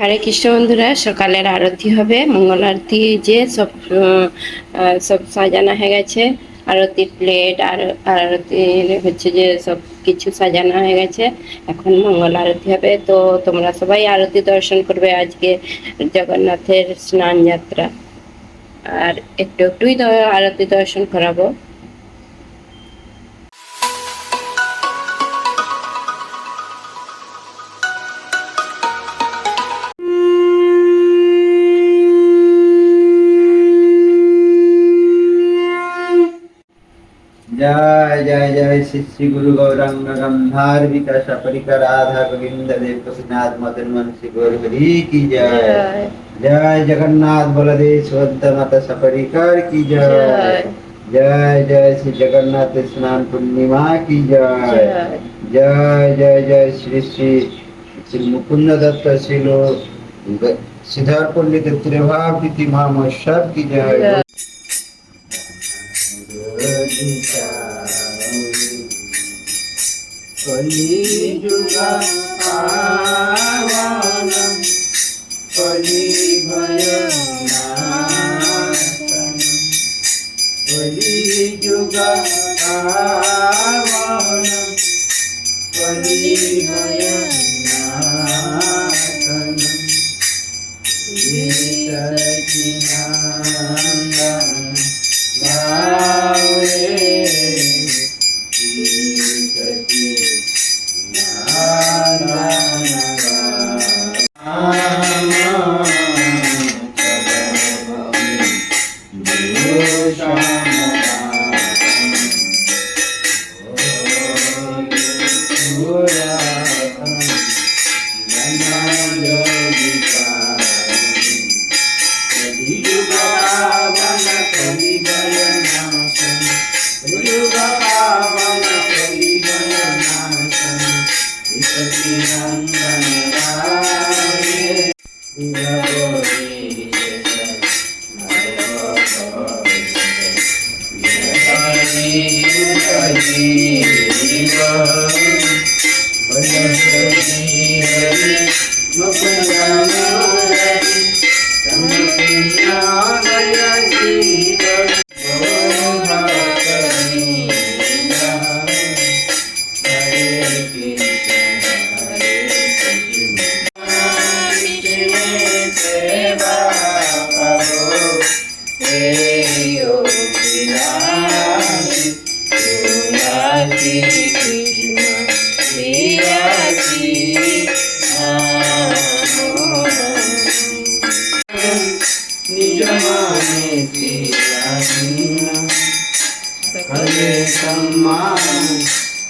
হরে কৃষ্ণ বন্ধুরা, সকালের আরতি হবে। মঙ্গল আরতি যে সব সব সাজানো হয়ে গেছে। আরতির প্লেট আর আর আরতির হচ্ছে যে সব কিছু সাজানো হয়ে গেছে। এখন মঙ্গল আরতি হবে। তো তোমরা সবাই আরতি দর্শন করবে আজকে জগন্নাথের স্নান যাত্রা। আর একটু একটুই আরতি দর্শন করাবো। जय जय जय श्री श्री गुरु गौरांग गंधार विकास परिकर राधा गोविंद देव कपिनाथ मदन मन श्री गौर हरि की जय। जय। जगन्नाथ बलदेव सुवंत माता सपरिकर की जय। जय। जय श्री जगन्नाथ स्नान पूर्णिमा की जय। जय। जय जय श्री श्री श्री मुकुंद दत्त श्रीलो सिद्धार्थ पंडित त्रिभाव की जय। कलिजुगा पावन कलिभयनाशन कलिजुगा पावन कलिभयनाशन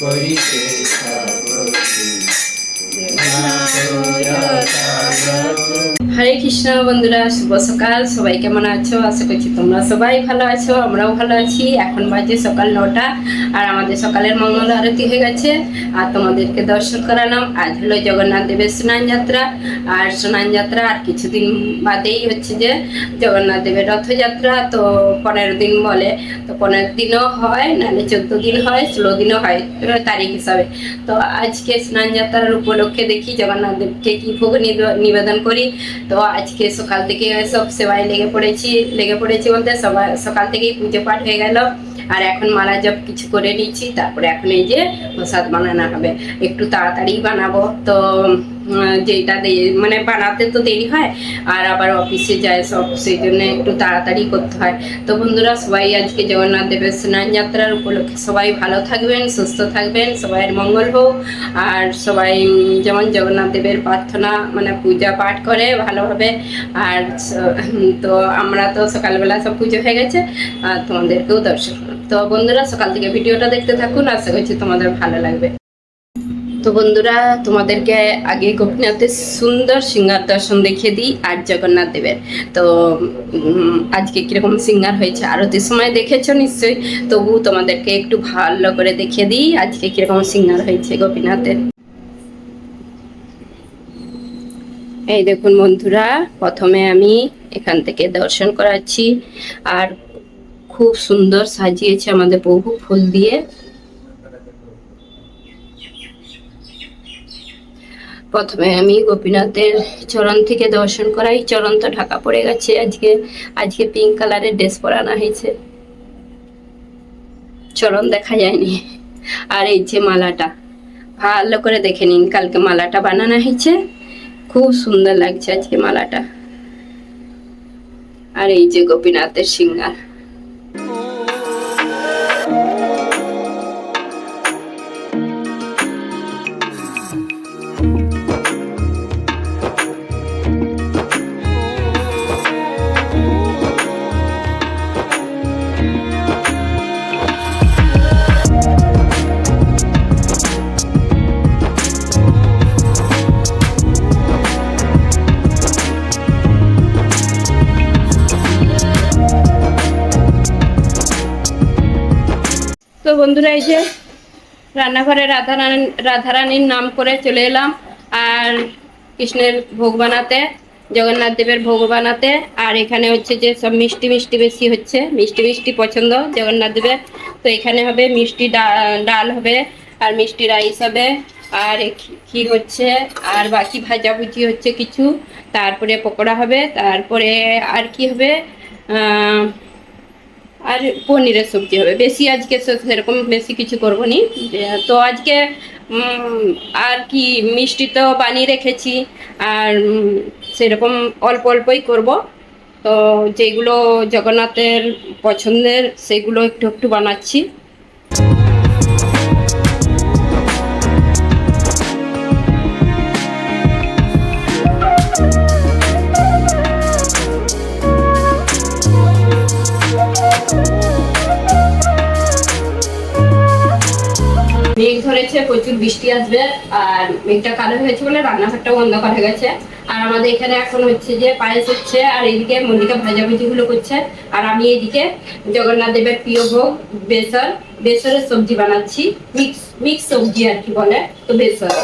করিতে হরে কৃষ্ণ বন্ধুরা, শুভ সকাল। সবাই কেমন আছো? আশা করছি তোমরা সবাই ভালো আছো, আমরাও ভালো আছি। এখন বাজে সকাল নটা, আর আমাদের সকালের মঙ্গল আরতি হয়ে গেছে, আর তোমাদেরকে দর্শন করালাম। আজ হলো জগন্নাথ দেবের স্নান যাত্রা, আর স্নান যাত্রা আর কিছুদিন বাদেই হচ্ছে যে জগন্নাথ দেবের রথযাত্রা। তো পনেরো দিন বলে, তো পনেরো দিনও হয়, নাহলে চোদ্দ দিন হয়, ষোলো দিনও হয় তারিখ হিসাবে। তো আজকে স্নান যাত্রার উপলক্ষে দেখি জগন্নাথ দেবকে কি ভোগ নিবে- নিবেদন করি। তো আজকে সকাল থেকে সব সেবায় লেগে পড়েছি লেগে পড়েছি বলতে সবাই সকাল থেকেই পুজো পাঠ হয়ে গেল। আর এখন মালা জপ কিছু করে নিচ্ছি তারপরে এখন এই যে প্রসাদ বানানো হবে। একটু তাড়াতাড়ি বানাবো। তো যেটা মানে বানাতে তো দেরি হয়, আর আবার অফিসে যায় সব সেই জন্য একটু তাড়াতাড়ি করতে হয়। তো বন্ধুরা, সবাই আজকে জগন্নাথ দেবের স্নান যাত্রার উপলক্ষে সবাই ভালো থাকবেন, সুস্থ থাকবেন, সবাইয়ের মঙ্গল হোক, আর সবাই যেমন জগন্নাথ দেবের প্রার্থনা মানে পূজা পাঠ করে ভালোভাবে, আর তো আমরা তো সকালবেলা সব পুজো হয়ে গেছে, আর তোমাদেরকেও দর্শন তো বন্ধুরা, সকাল থেকে ভিডিওটা দেখতে থাকুন, আশা করছি তোমাদের ভালো লাগবে। তো বন্ধুরা, তোমাদেরকে আগে গোপীনাথের সুন্দর সিঙ্গার দর্শন দেখিয়ে দিই আর জগন্নাথ দেবের। তো আজকে কীরকম সিঙ্গার হয়েছে আরতির সময় দেখেছ নিশ্চয়ই? তবু তোমাদেরকে একটু ভালো করে দেখিয়ে দিই আজকে কীরকম সিঙ্গার হয়েছে গোপীনাথের। এই দেখুন বন্ধুরা, প্রথমে আমি এখান থেকে দর্শন করাচ্ছি। আর খুব সুন্দর সাজিয়েছে আমাদের বহু ফুল দিয়ে। প্রথমে আমি গোপীনাথের চরণ থেকে দর্শন করাই। চরণ তো ঢাকা পড়ে গেছে আজকে। আজকে পিঙ্ক কালারের ড্রেস পরানো হয়েছে। চরণ দেখা যায়নি। আর এই যে মালাটা, ভালো করে দেখে নিন, কালকে মালাটা বানানো হয়েছে। খুব সুন্দর লাগছে আজকে মালাটা। আর এই যে গোপীনাথের সিঙ্গার। বন্ধুরা যে রান্নাঘরে রাধারানী রাধারানীর নাম করে চলে এলাম। আর কৃষ্ণের ভোগ বানাতে, জগন্নাথ দেবের ভোগ বানাতে, আর এখানে হচ্ছে যে সব মিষ্টি মিষ্টি বেশি হচ্ছে, মিষ্টি মিষ্টি পছন্দ জগন্নাথ দেবের। তো এখানে হবে মিষ্টি ডাল হবে, আর মিষ্টি রাইস হবে, আর ক্ষীর হচ্ছে, আর বাকি ভাজাভুজি হচ্ছে কিছু। তারপরে পকোড়া হবে, তারপরে আর কি হবে? আর পনিরের সবজি হবে। বেশি আজকে সেরকম বেশি কিছু করব নি তো আজকে আর কি মিষ্টি তো বানিয়ে রেখেছি। আর সেরকম অল্প অল্পই করব। তো যেগুলো জগন্নাথের পছন্দের, সেগুলো একটু একটু বানাচ্ছি। প্রচুর বৃষ্টি আসবে আর মেঘটা কালো হয়েছে বলে রান্নাঘরটাও অন্ধকার হয়ে গেছে। আর আমাদের এখানে এখন হচ্ছে যে পায়েস হচ্ছে আর এইদিকে মল্লিকা ভাজাভুজি গুলো করছে। আর আমি এইদিকে জগন্নাথ দেবের প্রিয় ভোগ, বেসর। বেসরের সবজি বানাচ্ছি। মিক্স মিক্স সবজি আর কি বলে, তো বেসর।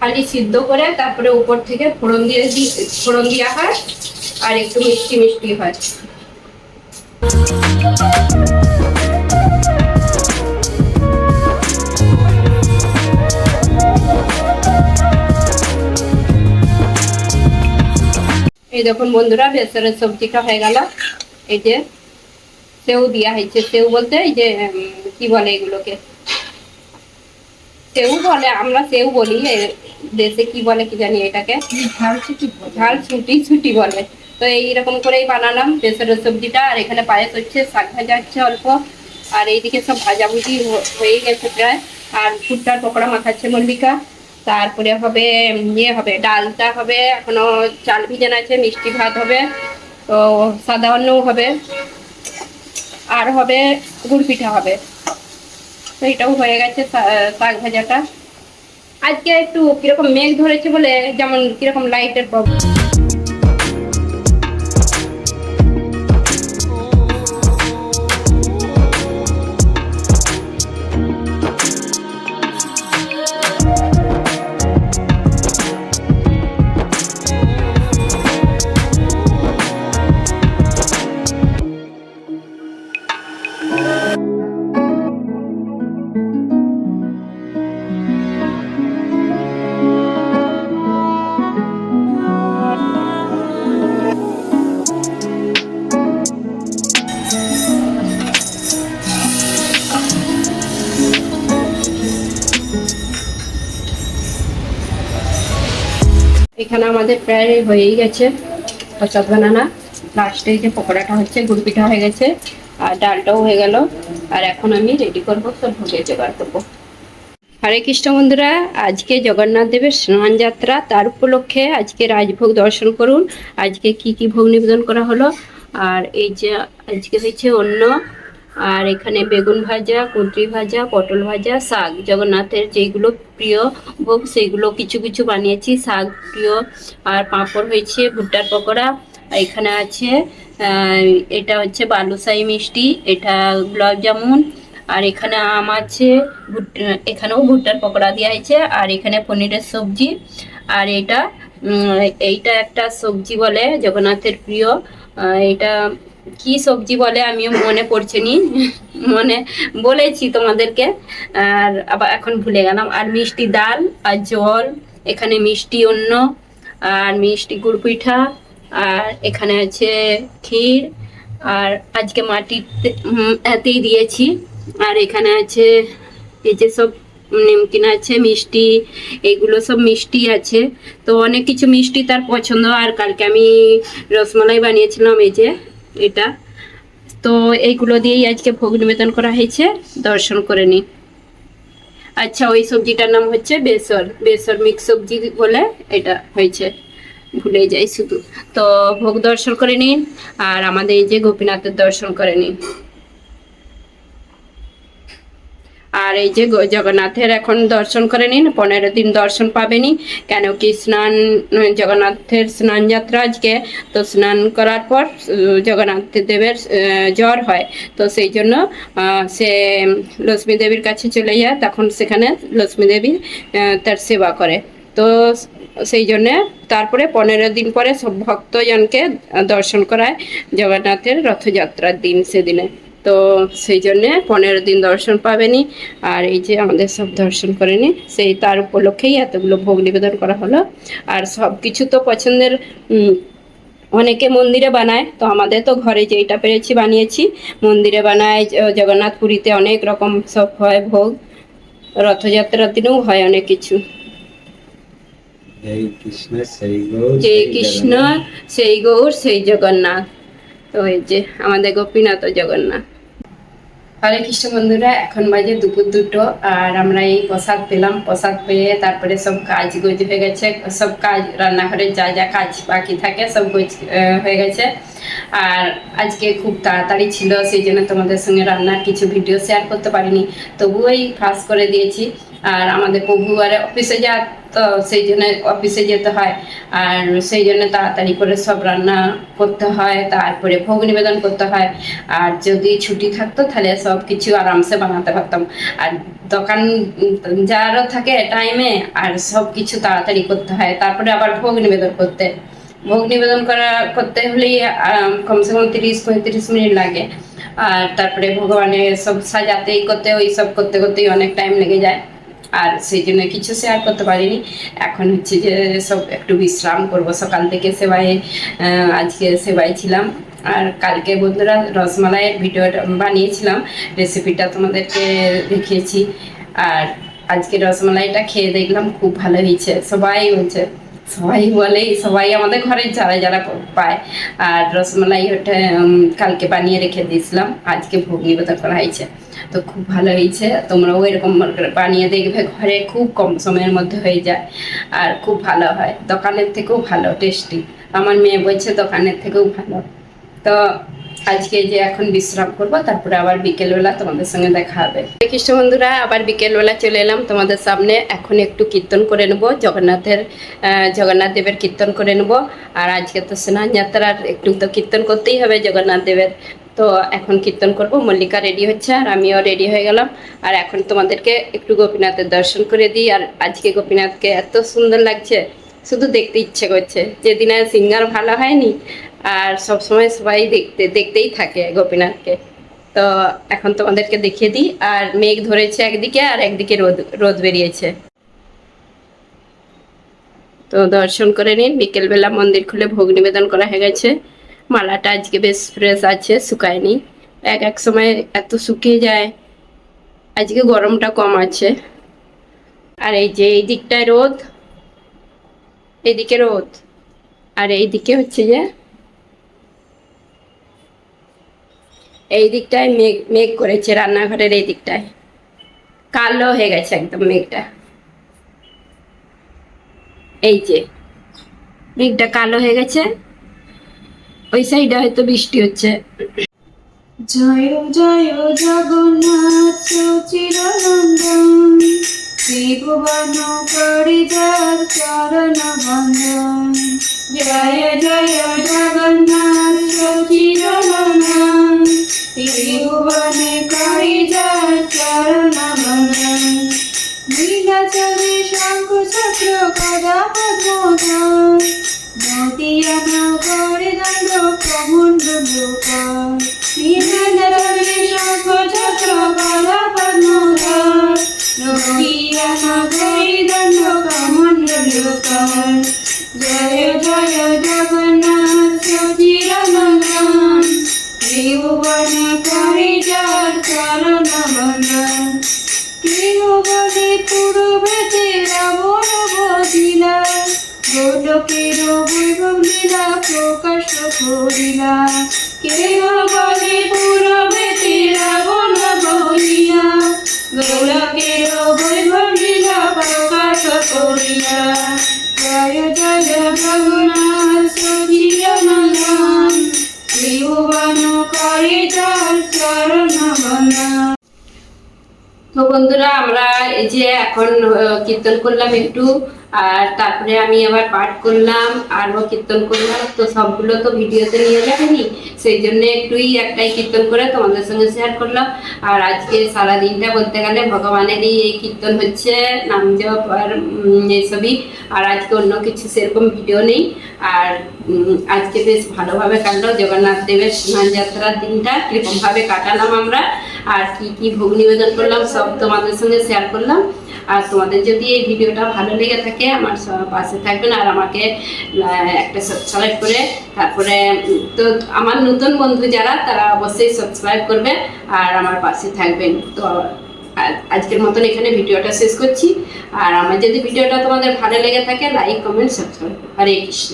খালি সিদ্ধ করে তারপরে উপর থেকে ফোড়ন দিয়ে ফোড়ন দেওয়া হয় আর একটু মিষ্টি মিষ্টি হয়। এই দেখুন বন্ধুরা বেসরের সবজিটা হয়ে গেল এই যে সেউ দেওয়া হয়েছে সেউ বলতে এই যে কি বলে এগুলোকে? সেউ বলে আমরা সেউ বলি দেশে কি বলে কি জানি এটাকে? ঝাল ছুটি ছুটি বলে। তো এইরকম করেই বানালাম বেসরের সবজিটা আর এখানে পায়েস হচ্ছে শাক ভাজা হচ্ছে অল্প আর এইদিকে সব ভাজাভুজি হয়ে গেছে প্রায়। আর ভুট্টার পকোড়া মাখাচ্ছে মল্লিকা। তারপরে হবে ইয়ে হবে, ডালটা হবে, এখনও চাল ভিজান আছে, মিষ্টি ভাত হবে, তো সাদা অন্নও হবে, আর হবে গুড় পিঠা হবে। তো এটাও হয়ে গেছে শাক ভাজাটা। আজকে একটু কীরকম মেঘ ধরেছে বলে, যেমন কীরকম লাইটের প্রবলেম এখানে আমাদের প্রায় হয়েই গেছে। প্রসাদ বানানা লাস্টে যে পকোড়াটা হচ্ছে, গুড় পিঠা হয়ে গেছে, আর ডালটাও হয়ে গেল। আর এখন আমি রেডি করব, সব ভোগের জোগাড় করব। হরে কৃষ্ণ বন্ধুরা, আজকে জগন্নাথ দেবের স্নান যাত্রা, তার উপলক্ষে আজকে রাজভোগ দর্শন করুন। আজকে কি কি ভোগ নিবেদন করা হলো? আর এই যে আজকে হয়েছে অন্য আর এখানে বেগুন ভাজা কুঁদরি ভাজা, পটল ভাজা, শাক। জগন্নাথের যেগুলো প্রিয় ভোগ সেগুলো কিছু কিছু বানিয়েছি। শাক প্রিয়। আর পাঁপড় হয়েছে, ভুট্টার পকোড়া। আর এখানে আছে এটা হচ্ছে বালুশাহী মিষ্টি, এটা গোলাপ জামুন। আর এখানে আম আছে এখানেও ভুট্টার পকোড়া দেওয়া হয়েছে। আর এখানে পনিরের সবজি। আর এটা এইটা একটা সবজি বলে, জগন্নাথের প্রিয়। এটা কি সবজি বলে আমিও মনে পড়ছে নি। মনে বলেছি তোমাদেরকে। আর আবার এখন ভুলে গেলাম। আর মিষ্টি ডাল, আর জল, এখানে মিষ্টি অন্য আর মিষ্টি গুড় পিঠা, আর এখানে আছে ক্ষীর, আর আজকে মাটিতে এতেই দিয়েছি। আর এখানে আছে এই যে সব নিমকিন আছে, মিষ্টি, এগুলো সব মিষ্টি আছে। তো অনেক কিছু মিষ্টি তার পছন্দ। আর কালকে আমি রসমালাই বানিয়েছিলাম এই যে এটা। তো এইগুলো দিয়েই আজকে ভোগ নিবেদন করা হয়েছে। দর্শন করে নি আচ্ছা ওই সবজিটার নাম হচ্ছে বেসর। বেসর মিক্স সবজি বলে এটা হয়েছে। ভুলে যাই শুধু। তো ভোগ দর্শন করে নিন আর আমাদের এই যে গোপীনাথের দর্শন করে নিন। আর এই যে জগন্নাথের এখন দর্শন করে নিন, পনেরো দিন দর্শন পাবেনি, কেন কি স্নান, জগন্নাথের স্নান যাত্রা আজকে? তো স্নান করার পর জগন্নাথ দেবের জ্বর হয়। তো সেই জন্য সে লক্ষ্মী দেবীর কাছে চলে যায়, তখন সেখানে লক্ষ্মী দেবী তার সেবা করে। তো সেই জন্যে তারপরে পনেরো দিন পরে সব ভক্তজনকে দর্শন করায় জগন্নাথের রথযাত্রার দিন সেদিনে। তো সেই জন্যে পনেরো দিন দর্শন পাবেনি। আর এই যে আমাদের সব দর্শন করেনি সেই তার উপলক্ষেই এতগুলো ভোগ নিবেদন করা হলো। আর সব কিছু তো পছন্দের অনেকে মন্দিরে বানায় তো আমাদের তো ঘরে যেইটা পেরেছি বানিয়েছি। মন্দিরে বানায় জগন্নাথ পুরীতে অনেক রকম সব হয় ভোগ। রথযাত্রার দিনেও হয় অনেক কিছু। জয় কৃষ্ণ সেই গৌর সেই জগন্নাথ। তো এই যে আমাদের গোপীনাথ জগন্নাথ। হরে কৃষ্ণ বন্ধুরা, এখন বাজে দুপুর দুটো আর আমরা এই প্রসাদ পেলাম। প্রসাদ পেয়ে তারপরে সব কাজ গোজ হয়ে গেছে। সব কাজ, রান্নাঘরে যা যা কাজ বাকি থাকে সব গোজ হয়ে গেছে। আর আজকে খুব তাড়াতাড়ি ছিল, সেই জন্য তোমাদের সঙ্গে রান্নার কিছু ভিডিও শেয়ার করতে পারিনি। তবুও এই ফাঁস করে দিয়েছি। আর আমাদের প্রভু আর অফিসে যা তো সেই জন্য অফিসে যেতে হয়। আর সেই জন্য তাড়াতাড়ি করে সব রান্না করতে হয়, তারপরে ভোগ নিবেদন করতে হয়। আর যদি ছুটি থাকতো তাহলে সব কিছু আরামসে বানাতে পারতাম। আর দোকান যারও থাকে টাইমে আর সব কিছু তাড়াতাড়ি করতে হয়। তারপরে আবার ভোগ নিবেদন করতে। ভোগ নিবেদন করা, করতে হলেই কমসে কম তিরিশ, পঁয়ত্রিশ মিনিট লাগে। আর তারপরে ভগবানের সব সাজাতেই করতে, ওই সব করতে, করতেই অনেক টাইম লেগে যায়। আর সেই জন্য কিছু শেয়ার করতে পারিনি। এখন হচ্ছে যে সব একটু বিশ্রাম করব। সকাল থেকে সেবাই আজকে সেবাই ছিলাম। আর কালকে বন্ধুরা রসমালাইয়ের ভিডিওটা বানিয়েছিলাম। রেসিপিটা তোমাদেরকে দেখিয়েছি। আর আজকে রসমালাইটা খেয়ে দেখলাম খুব ভালো হয়েছে। সবাই বলছে, সবাই বলেই সবাই আমাদের ঘরে যারা যারা পায়। আর রসমালাই ওটা কালকে বানিয়ে রেখে দিয়েছিলাম। আজকে ভোগ নিবেদন করা হয়েছে। তো খুব ভালো হয়েছে। তোমরাও এরকম বানিয়ে দেখবে, ঘরে খুব কম সময়ের মধ্যে হয়ে যায় আর খুব ভালো হয়। দোকানের থেকেও ভালো টেস্টি আমার মেয়ে বলছে দোকানের থেকেও ভালো। তো আজকে যে এখন বিশ্রাম করব, তারপরে আবার বিকেলবেলা তোমাদের সঙ্গে দেখা হবে। কৃষ্ণ বন্ধুরা, আবার বিকেলবেলা চলে এলাম তোমাদের সামনে। এখন একটু কীর্তন করে নেব, জগন্নাথের জগন্নাথ দেবের কীর্তন করে নেব। আর আজকে তো স্নান যাত্রার একটু তো কীর্তন করতেই হবে জগন্নাথ দেবের। তো এখন কীর্তন করব, মল্লিকা রেডি হচ্ছে আর আমিও রেডি হয়ে গেলাম। আর এখন তোমাদেরকে একটু গোপীনাথের দর্শন করে দিই। আর আজকে গোপীনাথকে এত সুন্দর লাগছে, শুধু দেখতে ইচ্ছে করছে। যেদিন আর সিঙ্গার ভালো হয়নি, আর সবসময় সবাই দেখতে, দেখতেই থাকে গোপীনাথকে। তো এখন তোমাদেরকে দেখিয়ে দিই। আর মেঘ ধরেছে একদিকে আর একদিকে রোদ রোদ বেরিয়েছে। তো দর্শন করে নিন। বিকেলবেলা মন্দির খুলে ভোগ নিবেদন করা হয়ে গেছে। মালাটা আজকে বেশ ফ্রেশ আছে, শুকায়নি। এক এক সময় এত শুকিয়ে যায়, আজকে গরমটা কম আছে। আর এই যে এই দিকটায় রোদ, এদিকে রোদ। আর এই দিকে হচ্ছে যে, এই দিকটায় মেঘ মেঘ করেছে রান্নাঘরের এই দিকটায়। কালো হয়ে গেছে একদম মেঘটা। এই যে, মেঘটা কালো হয়ে গেছে। ওই সাইডে হয়তো বৃষ্টি হচ্ছে। জয় জয় জগন্নাথ চিরনন্দন ত্রিভুবন পরিজার চরণ বন্দন জয় জয় জগন্নাথ চিরনন্দন ত্রিভুবনে পরিজার চরণ বন্দন নীলাচলে শঙ্খ চক্র কদা পদ্মধর নদিয়া নগরে দণ্ড প্রমণ্ড লোক নীলাচলে শঙ্খ চক্র নদিয়া নগরী দণ্ড কমণ্ডলকার জয় জয়, জগন্নাথ চিরনন্দন ত্রিভুবন করি যার চরণ বন্দন ত্রিভুবনে পূর্বেতে রাবণ বধিলা গোলকের বৈভব লীলা প্রকাশ করিলা। কেহ বলে পূর্বেতে রাবণ বহিলা গোলকের বৈভব লীলা প্রকাশ করিলা। জয় জয়, জগন্নাথ চিরনন্দন ত্রিভুবন করে যার চরণ বন্দন তো বন্ধুরা, আমরা এই যে এখন কীর্তন করলাম একটু, আর তারপরে আমি আবার পাঠ করলাম আরও কীর্তন করলাম তো সবগুলো তো ভিডিওতে নিয়ে যাবেনি, সেই জন্য একটুই একটাই কীর্তন করে তোমাদের সঙ্গে শেয়ার করলাম। আর আজকে সারা দিনটা বলতে গেলে ভগবানেরই এই কীর্তন হচ্ছে, নাম জপ আর এইসবই আর আজকে অন্য কিছু সেরকম ভিডিও নেই। আর আজকে বেশ ভালোভাবে কাটলো, জগন্নাথ দেবের স্নান যাত্রার দিনটা, কীরকমভাবে কাটালাম আমরা। আর কি কি ভোগ নিবেদন করলাম, সব তোমাদের সঙ্গে শেয়ার করলাম। আর তোমাদের যদি এই ভিডিওটা ভালো লেগে থাকে, আমার পাশে থাকবেন আর আমাকে একটা সাবস্ক্রাইব করে। তারপরে তো আমার নতুন বন্ধু যারা, তারা অবশ্যই সাবস্ক্রাইব করবে আর আমার পাশে থাকবেন। তো আজকের মতন এখানে ভিডিওটা শেষ করছি। আর আমার যদি ভিডিওটা তোমাদের ভালো লেগে থাকে like comment subscribe Hare Krishna.